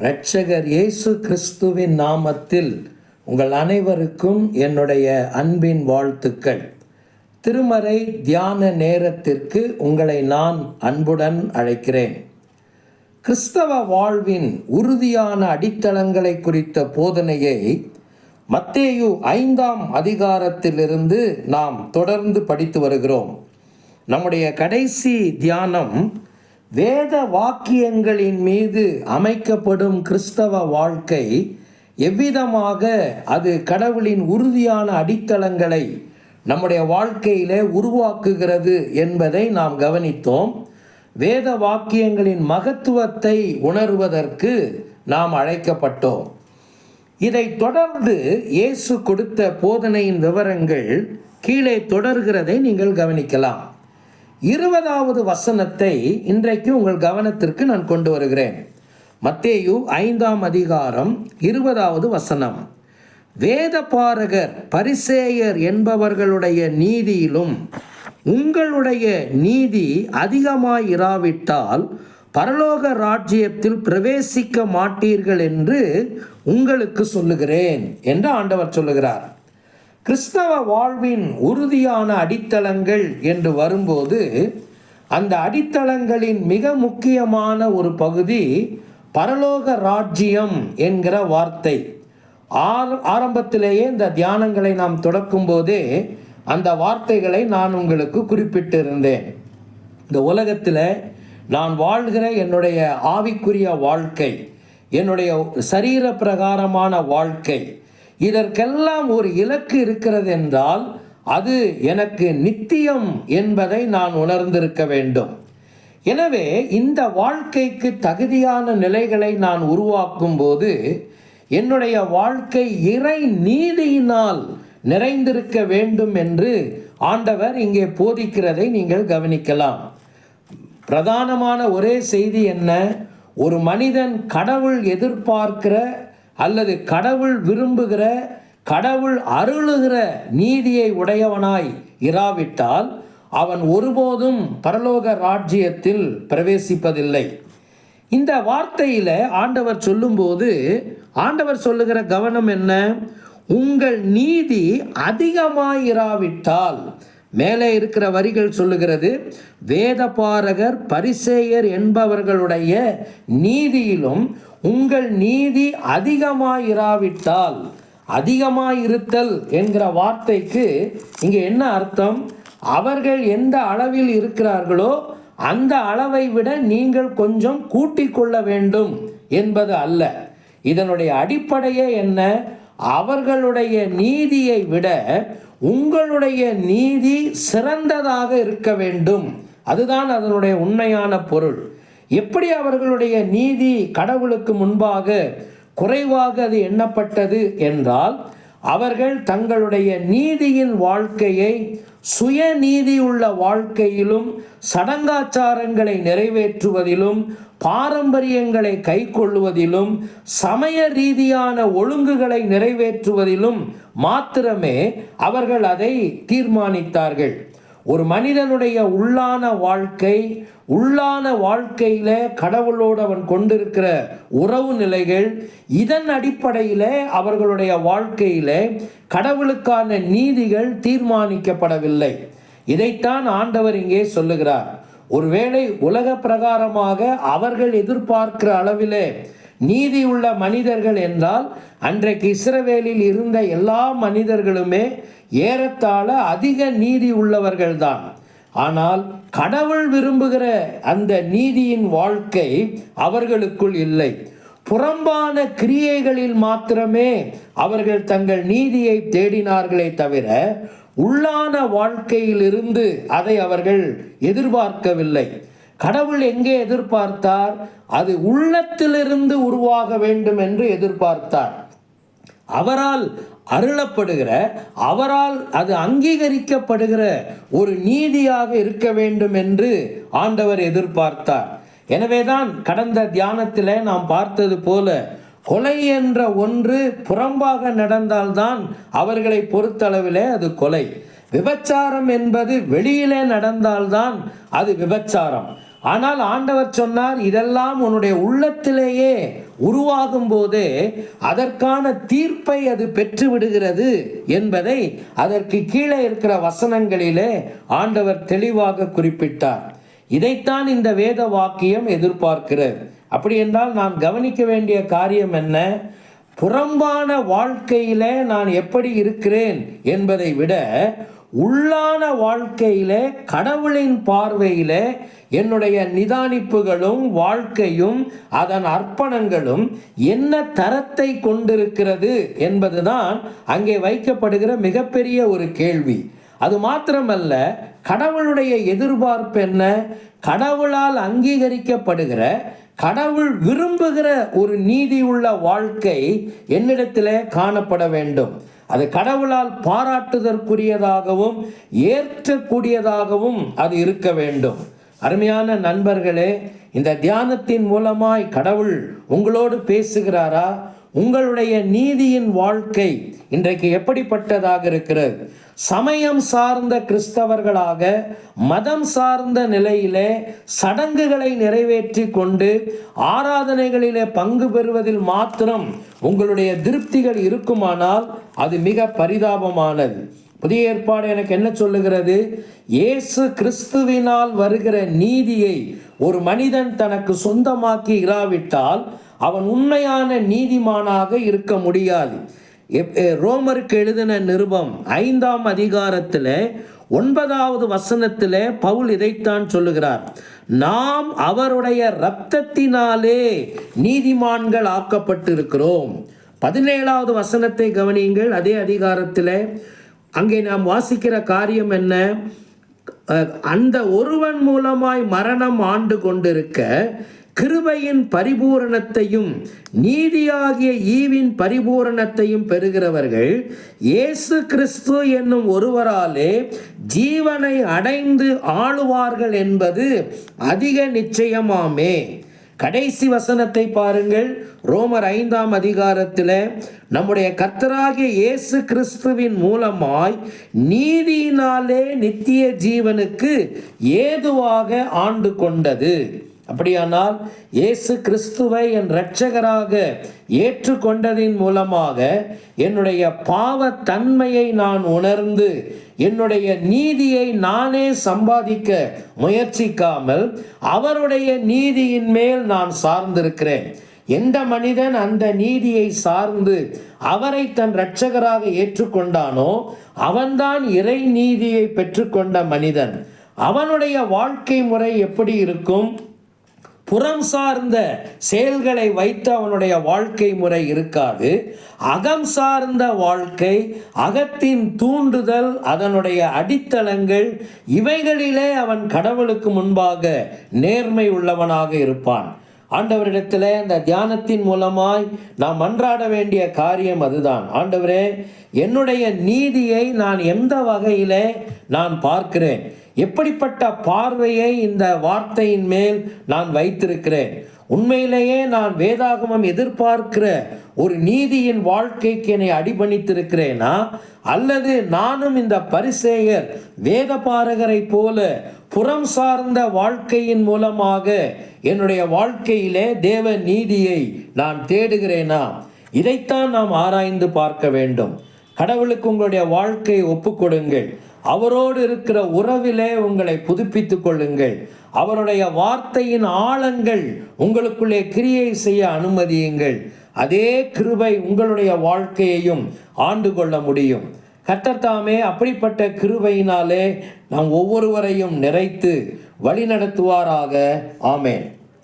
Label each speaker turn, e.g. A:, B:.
A: இரட்சகர் இயேசு கிறிஸ்துவின் நாமத்தில் உங்கள் அனைவருக்கும் என்னுடைய அன்பின் வாழ்த்துக்கள். திருமறை தியான நேரத்திற்கு உங்களை நான் அன்புடன் அழைக்கிறேன். கிறிஸ்தவ வாழ்வின் உறுதியான அடித்தளங்களை குறித்த போதனையை மத்தேயு ஐந்தாம் அதிகாரத்திலிருந்து நாம் தொடர்ந்து படித்து வருகிறோம். நம்முடைய கடைசி தியானம் வேத வாக்கியங்களின் மீது அமைக்கப்படும் கிறிஸ்தவ வாழ்க்கை எவ்விதமாக அது கடவுளின் உறுதியான அடித்தளங்களை நம்முடைய வாழ்க்கையிலே உருவாக்குகிறது என்பதை நாம் கவனித்தோம். வேத வாக்கியங்களின் மகத்துவத்தை உணர்வதற்கு நாம் அழைக்கப்பட்டோம். இதை தொடர்ந்து இயேசு கொடுத்த போதனையின் விவரங்கள் கீழே தொடர்கிறதை நீங்கள் கவனிக்கலாம். இருபதாவது வசனத்தை இன்றைக்கு உங்கள் கவனத்திற்கு நான் கொண்டு வருகிறேன். மத்தேயு ஐந்தாம் அதிகாரம் இருபதாவது வசனம். வேத பாரகர் பரிசேயர் என்பவர்களுடைய நீதியிலும் உங்களுடைய நீதி அதிகமாயிராவிட்டால் பரலோக ராஜ்யத்தில் பிரவேசிக்க மாட்டீர்கள் என்று உங்களுக்கு சொல்லுகிறேன் என்று ஆண்டவர் சொல்லுகிறார். கிறிஸ்தவ வாழ்வின் உறுதியான அடித்தளங்கள் என்று வரும்போது அந்த அடித்தளங்களின் மிக முக்கியமான ஒரு பகுதி பரலோக ராஜ்யம் என்கிற வார்த்தை. ஆர் ஆரம்பத்திலேயே இந்த தியானங்களை நாம் தொடக்கும் போதே அந்த வார்த்தைகளை நான் உங்களுக்கு குறிப்பிட்டிருந்தேன். இந்த உலகத்தில் நான் வாழ்கிற என்னுடைய ஆவிக்குரிய வாழ்க்கை என்னுடைய சரீர பிரகாரமான வாழ்க்கை இதற்கெல்லாம் ஒரு இலக்கு இருக்கிறது என்றால் அது எனக்கு நித்தியம் என்பதை நான் உணர்ந்திருக்க வேண்டும். எனவே இந்த வாழ்க்கைக்கு தகுதியான நிலைகளை நான் உருவாக்கும் போது என்னுடைய வாழ்க்கை இறை நீதியினால் நிறைந்திருக்க வேண்டும் என்று ஆண்டவர் இங்கே போதிக்கிறதை நீங்கள் கவனிக்கலாம். பிரதானமான ஒரே செய்தி என்ன? ஒரு மனிதன் கடவுள் எதிர்பார்க்கிற அல்லது கடவுள் விரும்புகிற கடவுள் அருளுகிற நீதியை உடையவனாய் இராவிட்டால் அவன் ஒருபோதும் பரலோக ராஜ்யத்தில் பிரவேசிப்பதில்லை. இந்த வார்த்தையில் ஆண்டவர் சொல்லும்போது ஆண்டவர் சொல்லுகிற கவனம் என்ன? உங்கள் நீதி அதிகமாயிராவிட்டால் மேலே இருக்கிற வரிகள் சொல்லுகிறது வேதபாரகர் பரிசேயர் என்பவர்களுடைய நீதியிலும் உங்கள் நீதி அதிகமாயிராவிட்டால் அதிகமாயிருத்தல் என்கிற வார்த்தைக்கு இங்கே என்ன அர்த்தம்? அவர்கள் எந்த அளவில் இருக்கிறார்களோ அந்த அளவை விட நீங்கள் கொஞ்சம் கூட்டிக் கொள்ள வேண்டும் என்பது அல்ல. இதனுடைய அடிப்படையே என்ன? அவர்களுடைய நீதியை விட உங்களுடைய நீதி சிறந்ததாக இருக்க வேண்டும். அதுதான் அதனுடைய உண்மையான பொருள். எப்படி அவர்களுடைய நீதி கடவுளுக்கு முன்பாக குறைவாக அது எண்ணப்பட்டது என்றால் அவர்கள் தங்களுடைய நீதியின் வாழ்க்கையை சுயநீதி உள்ள வாழ்க்கையிலும் சடங்காச்சாரங்களை நிறைவேற்றுவதிலும் பாரம்பரியங்களை கைக்கொள்வதிலும் சமய ரீதியான ஒழுங்குகளை நிறைவேற்றுவதிலும் மாத்திரமே அவர்கள் அதை தீர்மானித்தார்கள். ஒரு மனிதனுடைய உள்ளான வாழ்க்கை உள்ளான வாழ்க்கையில் கடவுளோடு அவன் கொண்டிருக்கிற உறவு நிலைகள் இதன் அடிப்படையில் அவர்களுடைய வாழ்க்கையில் கடவுளுக்கான நீதிகள் தீர்மானிக்கப்படவில்லை. இதைத்தான் ஆண்டவர் இங்கே சொல்லுகிறார். ஒருவேளை உலக பிரகாரமாக அவர்கள் எதிர்பார்க்கிற அளவிலே நீதி உள்ள மனிதர்கள் என்றால் அன்றைக்கு இஸ்ரவேலில் இருந்த எல்லா மனிதர்களுமே ஏறத்தாழ அதிக நீதி உள்ளவர்கள்தான். ஆனால் கடவுள் விரும்புகிற அந்த நீதியின் வாழ்க்கை அவர்களுக்குள் இல்லை. புறம்பான கிரியைகளில் மாத்திரமே அவர்கள் தங்கள் நீதியை தேடினார்களே தவிர உள்ளான வாழ்க்கையிலிருந்து அதை அவர்கள் எதிர்பார்க்கவில்லை. கடவுள் எங்கே எதிர்பார்த்தார்? அது உள்ளத்திலிருந்து உருவாக வேண்டும் என்று எதிர்பார்த்தார். அவரால் அருளப்படுகிற அவரால் அது அங்கீகரிக்கப்படுகிற ஒரு நீதியாக இருக்க வேண்டும் என்று ஆண்டவர் எதிர்பார்த்தார். எனவேதான் கடந்த தியானத்தில் நாம் பார்த்தது போல கொலை என்ற ஒன்று புறம்பாக நடந்தால்தான் அவர்களை பொறுத்தளவிலே அது கொலை. விபச்சாரம் என்பது வெளியிலே நடந்தால்தான் அது விபச்சாரம். ஆனால் ஆண்டவர் சொன்னார் இதெல்லாம் உன்னுடைய உள்ளத்திலேயே உருவாகும் போதே அதற்கான தீர்ப்பை அது பெற்று விடுகிறது என்பதை அதற்கு கீழே இருக்கிற வசனங்களிலே ஆண்டவர் தெளிவாக குறிப்பிட்டார். இதைத்தான் இந்த வேத வாக்கியம் எதிர்பார்க்கிறது. அப்படி என்றால் நான் கவனிக்க வேண்டிய காரியம் என்ன? புறம்பான வாழ்க்கையில நான் எப்படி இருக்கிறேன் என்பதை விட உள்ளான வாழ்க்கையிலே கடவுளின் பார்வையிலே என்னுடைய நிதானிப்புகளும் வாழ்க்கையும் அதன் அர்ப்பணங்களும் என்ன தரத்தை கொண்டிருக்கிறது என்பதுதான் அங்கே வைக்கப்படுகிற மிகப்பெரிய ஒரு கேள்வி. அது மாத்திரமல்ல கடவுளுடைய எதிர்பார்ப்பு என்ன? கடவுளால் அங்கீகரிக்கப்படுகிற கடவுள் விரும்புகிற ஒரு நீதி உள்ள வாழ்க்கை என்னிடத்தில் காணப்பட வேண்டும். அது கடவுளால் பாராட்டுதற்குரியதாகவும் ஏற்கக்கூடியதாகவும் அது இருக்க வேண்டும். அருமையான நண்பர்களே இந்த தியானத்தின் மூலமாய் கடவுள் உங்களோடு பேசுகிறாரா? உங்களுடைய நீதியின் வாழ்க்கை இன்றைக்கு எப்படிப்பட்டதாக இருக்கிறது? சமயம் சார்ந்த கிறிஸ்தவர்களாக மதம் சார்ந்த நிலையிலே சடங்குகளை நிறைவேற்றி கொண்டு ஆராதனைகளிலே பங்கு பெறுவதில் மாத்திரம் உங்களுடைய திருப்திகள் இருக்குமானால் அது மிக பரிதாபமானது. புதிய ஏற்பாடு எனக்கு என்ன சொல்லுகிறது? இயேசு கிறிஸ்துவினால் வருகிற நீதியை ஒரு மனிதன் தனக்கு சொந்தமாக்கி இராவிட்டால் அவன் உண்மையான நீதிமானாக இருக்க முடியாது. எப்- ரோமருக்கு எழுதின நிருபம் ஐந்தாம் அதிகாரத்தில் ஒன்பதாவது வசனத்தில் பவுல் இதைத்தான் சொல்லுகிறார். நாம் அவருடைய இரத்தத்தினாலே நீதிமான்கள் ஆக்கப்பட்டிருக்கிறோம். பதினேழாவது வசனத்தை கவனியுங்கள். அதே அதிகாரத்தில் அங்கே நாம் வாசிக்கிற காரியம் என்ன? அந்த ஒருவன் மூலமாய் மரணம் ஆண்டு கொண்டிருக்க கிருபையின் பரிபூரணத்தையும் நீதியாகிய ஈவின் பரிபூரணத்தையும் பெறுகிறவர்கள் இயேசு கிறிஸ்து என்னும் ஒருவராலே ஜீவனை அடைந்து ஆளுவார்கள் என்பது அதிக நிச்சயமாமே. கடைசி வசனத்தை பாருங்கள். ரோமர் ஐந்தாம் அதிகாரத்தில் நம்முடைய கர்த்தராகிய இயேசு கிறிஸ்துவின் மூலமாய் நீதியினாலே நித்திய ஜீவனுக்கு ஏதுவாக ஆண்டு கொண்டது. அப்படியானால் இயேசு கிறிஸ்துவை என் இரட்சகராக ஏற்றுக்கொண்டதின் மூலமாக என்னுடைய பாவ தன்மையை நான் உணர்ந்து என்னுடைய நீதியை நானே சம்பாதிக்க முயற்சிக்காமல் அவருடைய நீதியின் மேல் நான் சார்ந்திருக்கிறேன். எந்த மனிதன் அந்த நீதியை சார்ந்து அவரை தன் இரட்சகராக ஏற்றுக்கொண்டானோ அவன்தான் இறை நீதியை பெற்றுக்கொண்ட மனிதன். அவனுடைய வாழ்க்கை முறை எப்படி இருக்கும்? புறம் சார்ந்த செயல்களை வைத்து அவனுடைய வாழ்க்கை முறை இருக்காது. அகம் சார்ந்த வாழ்க்கை அகத்தின் தூண்டுதல் அதனுடைய அடித்தளங்கள் இவைகளிலே அவன் கடவுளுக்கு முன்பாக நேர்மை உள்ளவனாக இருப்பான். ஆண்டவரிடத்தில் இந்த தியானத்தின் மூலமாய் நாம் அன்றாட வேண்டிய காரியம் அதுதான். ஆண்டவரே என்னுடைய நீதியை நான் எந்த வகையிலே நான் பார்க்கிறேன்? எப்படிப்பட்ட பார்வையை இந்த வார்த்தையின் மேல் நான் வைத்திருக்கிறேன்? உண்மையிலேயே நான் வேதாகமம் எதிர்பார்க்கிற ஒரு நீதியின் வாழ்க்கைக்கு என்னை அடிபணித்திருக்கிறேனா? அல்லது நானும் இந்த பரிசேயர் வேத பாரகரைப் போல புறம் சார்ந்த வாழ்க்கையின் மூலமாக என்னுடைய வாழ்க்கையிலே தேவ நீதியை நான் தேடுகிறேனா? இதைத்தான் நாம் ஆராய்ந்து பார்க்க வேண்டும். கடவுளுக்கு உங்களுடைய வாழ்க்கையை ஒப்புக்கொடுங்கள் அவரோடு இருக்கிற உறவிலே உங்களை புதுப்பித்துக் கொள்ளுங்கள். அவருடைய வார்த்தையின் ஆழங்கள் உங்களுக்குள்ளே கிரியை செய்ய அனுமதியுங்கள். அதே கிருபை உங்களுடைய வாழ்க்கையையும் ஆண்டு கொள்ள முடியும். கத்தத்தாமே அப்படிப்பட்ட கிருபையினாலே நாம் ஒவ்வொருவரையும் நிறைத்து வழிநடத்துவாராக. ஆமேன்.